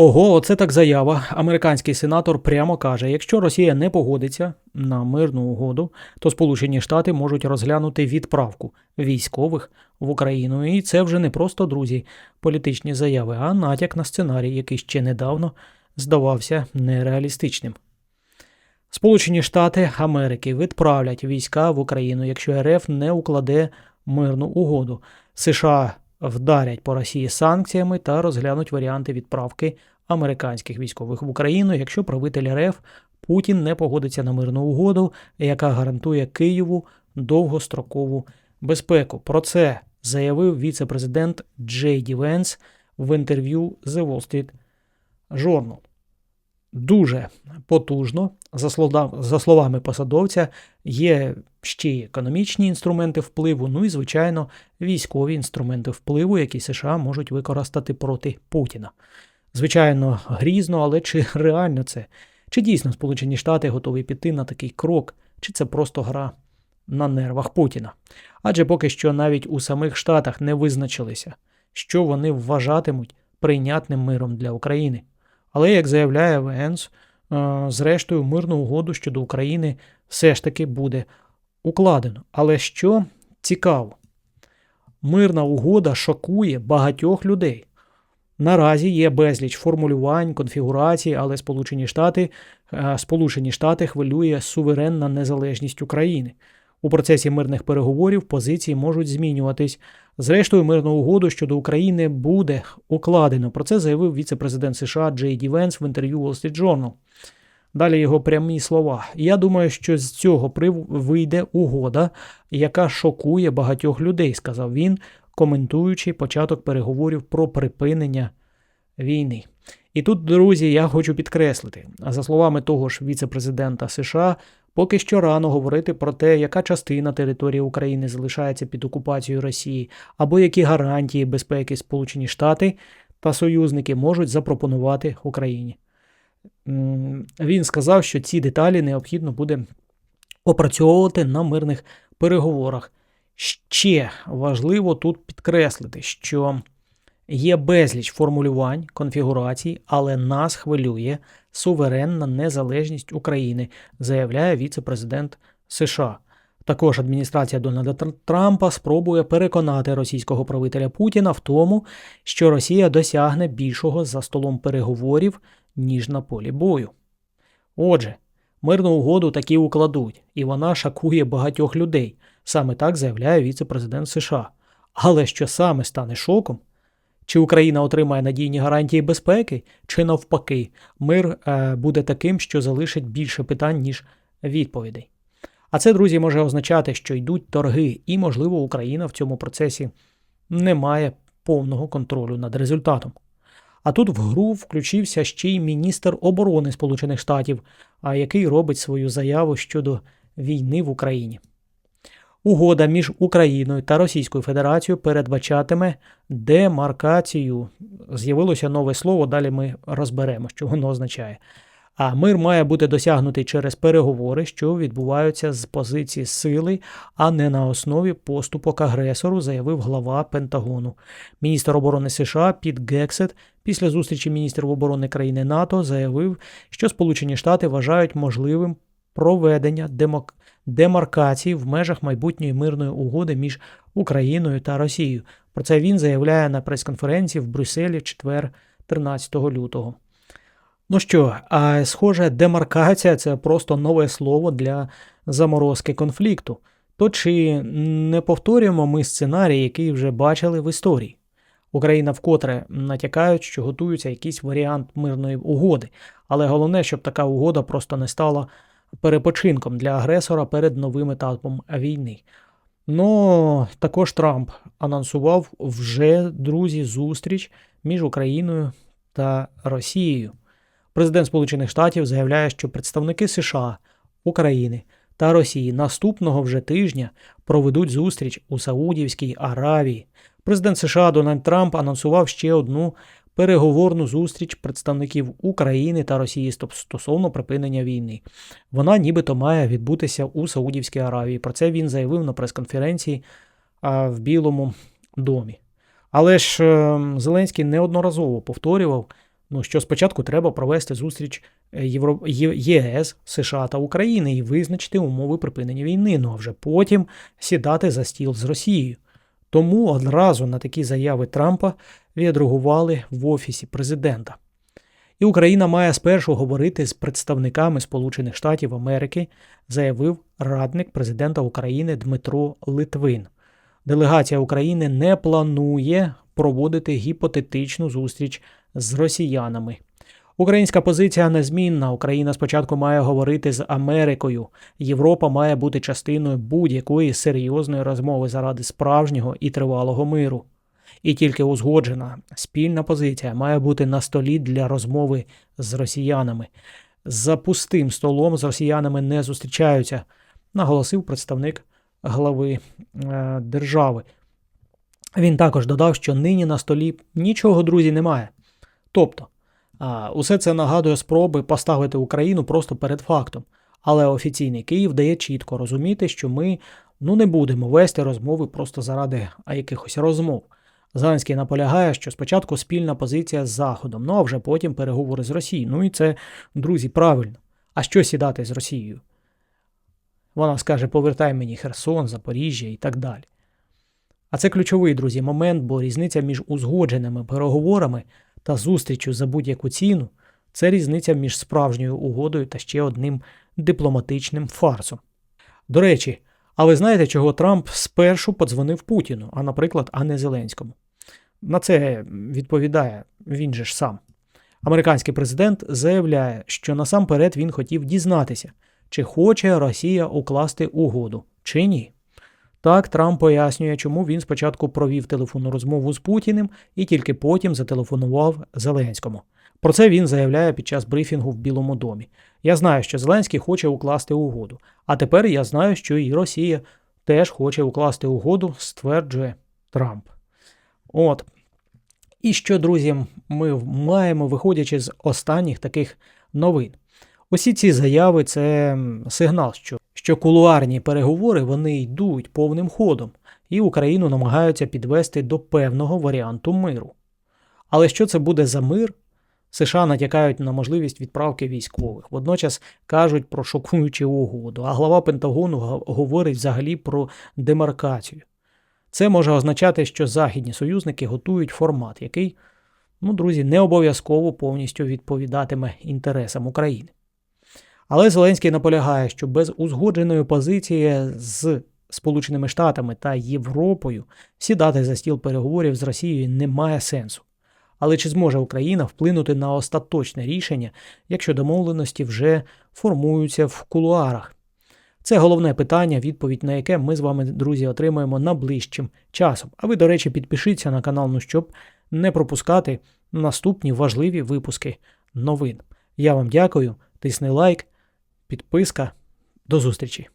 Ого, оце так заява. Американський сенатор прямо каже: якщо Росія не погодиться на мирну угоду, то Сполучені Штати можуть розглянути відправку військових в Україну. І це вже не просто друзі, політичні заяви, а натяк на сценарій, який ще недавно здавався нереалістичним. Сполучені Штати Америки відправлять війська в Україну, якщо РФ не укладе мирну угоду. США вдарять по Росії санкціями та розглянуть варіанти відправки американських військових в Україну, якщо правитель РФ Путін не погодиться на мирну угоду, яка гарантує Києву довгострокову безпеку. Про це заявив віце-президент Джей Ді Венс в інтерв'ю The Wall Street Journal. Дуже потужно, за слова- за словами посадовця, є ще й економічні інструменти впливу, ну і, звичайно, військові інструменти впливу, які США можуть використати проти Путіна. Звичайно, грізно, але чи реально це? Чи дійсно Сполучені Штати готові піти на такий крок, чи це просто гра на нервах Путіна? Адже поки що навіть у самих Штатах не визначилися, що вони вважатимуть прийнятним миром для України. Але, як заявляє Венс, е, зрештою, мирну угоду щодо України все ж таки буде укладено. Але що цікаво, мирна угода шокує багатьох людей. Наразі є безліч формулювань, конфігурацій, але Сполучені Штати, е, Сполучені Штати хвилює суверенна незалежність України. У процесі мирних переговорів позиції можуть змінюватись. Зрештою, мирну угоду щодо України буде укладено. Про це заявив віце-президент США Джей Ді Венс в інтерв'ю Wall Street Journal. Далі його прямі слова. Я думаю, що з цього вийде угода, яка шокує багатьох людей, сказав він, коментуючи початок переговорів про припинення війни. І тут, друзі, я хочу підкреслити, за словами того ж віце-президента США, поки що рано говорити про те, яка частина території України залишається під окупацією Росії, або які гарантії безпеки Сполучені Штати та союзники можуть запропонувати Україні. Він сказав, що ці деталі необхідно буде опрацьовувати на мирних переговорах. Ще важливо тут підкреслити, що є безліч формулювань, конфігурацій, але нас хвилює суверенна незалежність України, заявляє віце-президент США. Також адміністрація Дональда Трампа спробує переконати російського правителя Путіна в тому, що Росія досягне більшого за столом переговорів, ніж на полі бою. Отже, мирну угоду таки укладуть, і вона шокує багатьох людей. Саме так заявляє віце-президент США. Але що саме стане шоком? Чи Україна отримає надійні гарантії безпеки, чи навпаки, мир е, буде таким, що залишить більше питань, ніж відповідей. А це, друзі, може означати, що йдуть торги, і, можливо, Україна в цьому процесі не має повного контролю над результатом. А тут в гру включився ще й міністр оборони Сполучених Штатів, який робить свою заяву щодо війни в Україні. Угода між Україною та Російською Федерацією передбачатиме демаркацію. З'явилося нове слово, далі ми розберемо, що воно означає. А мир має бути досягнутий через переговори, що відбуваються з позиції сили, а не на основі поступок агресору, заявив глава Пентагону. Міністр оборони США Піт Гексет після зустрічі міністрів оборони країни НАТО заявив, що Сполучені Штати вважають можливим проведення демок... демаркації в межах майбутньої мирної угоди між Україною та Росією. Про це він заявляє на прес-конференції в Брюсселі в четвер 13 лютого. Ну що, а схоже, демаркація це просто нове слово для заморозки конфлікту. То чи не повторюємо ми сценарій, який вже бачили в історії? Україна вкотре натякають, що готується якийсь варіант мирної угоди, але головне, щоб така угода просто не стала перепочинком для агресора перед новим етапом війни. Ну, також Трамп анонсував вже друзі зустріч між Україною та Росією. Президент Сполучених Штатів заявляє, що представники США, України та Росії наступного вже тижня проведуть зустріч у Саудівській Аравії. Президент США Дональд Трамп анонсував ще одну переговорну зустріч представників України та Росії стосовно припинення війни. Вона нібито має відбутися у Саудівській Аравії. Про це він заявив на прес-конференції в Білому домі. Але ж е, Зеленський неодноразово повторював Ну, що спочатку треба провести зустріч е, Євро... ЄС, США та України і визначити умови припинення війни, ну а вже потім сідати за стіл з Росією. Тому одразу на такі заяви Трампа відреагували в офісі президента. І Україна має спершу говорити з представниками Сполучених Штатів Америки, заявив радник президента України Дмитро Литвин. Делегація України не планує проводити гіпотетичну зустріч з росіянами. Українська позиція незмінна. Україна спочатку має говорити з Америкою. Європа має бути частиною будь-якої серйозної розмови заради справжнього і тривалого миру. І тільки узгоджена спільна позиція має бути на столі для розмови з росіянами. За пустим столом з росіянами не зустрічаються, наголосив представник глави е, держави. Він також додав, що нині на столі нічого, друзі, немає. Тобто, усе це нагадує спроби поставити Україну просто перед фактом. Але офіційний Київ дає чітко розуміти, що ми ну, не будемо вести розмови просто заради якихось розмов. Зеленський наполягає, що спочатку спільна позиція з Заходом, ну а вже потім переговори з Росією. Ну і це, друзі, правильно. А що сідати з Росією? Вона скаже: повертай мені Херсон, Запоріжжя і так далі. А це ключовий, друзі, момент, бо різниця між узгодженими переговорами та зустрічю за будь-яку ціну це різниця між справжньою угодою та ще одним дипломатичним фарсом. До речі, а ви знаєте, чого Трамп спершу подзвонив Путіну, а, наприклад, а не Зеленському? На це відповідає він же ж сам. Американський президент заявляє, що насамперед він хотів дізнатися, чи хоче Росія укласти угоду, чи ні. Так, Трамп пояснює, чому він спочатку провів телефонну розмову з Путіним і тільки потім зателефонував Зеленському. Про це він заявляє під час брифінгу в Білому домі. Я знаю, що Зеленський хоче укласти угоду. А тепер я знаю, що і Росія теж хоче укласти угоду, стверджує Трамп. От. І що, друзі, ми маємо, виходячи з останніх таких новин. Усі ці заяви це сигнал, що, що кулуарні переговори вони йдуть повним ходом, і Україну намагаються підвести до певного варіанту миру. Але що це буде за мир? США натякають на можливість відправки військових. Водночас кажуть про шокуючу угоду, а глава Пентагону говорить взагалі про демаркацію. Це може означати, що західні союзники готують формат, який, ну, друзі, не обов'язково повністю відповідатиме інтересам України. Але Зеленський наполягає, що без узгодженої позиції з Сполученими Штатами та Європою сідати за стіл переговорів з Росією немає сенсу. Але чи зможе Україна вплинути на остаточне рішення, якщо домовленості вже формуються в кулуарах? Це головне питання, відповідь на яке ми з вами, друзі, отримаємо найближчим часом. А ви, до речі, підпишіться на канал, ну щоб не пропускати наступні важливі випуски новин. Я вам дякую, тисни лайк, підписка. До зустрічі!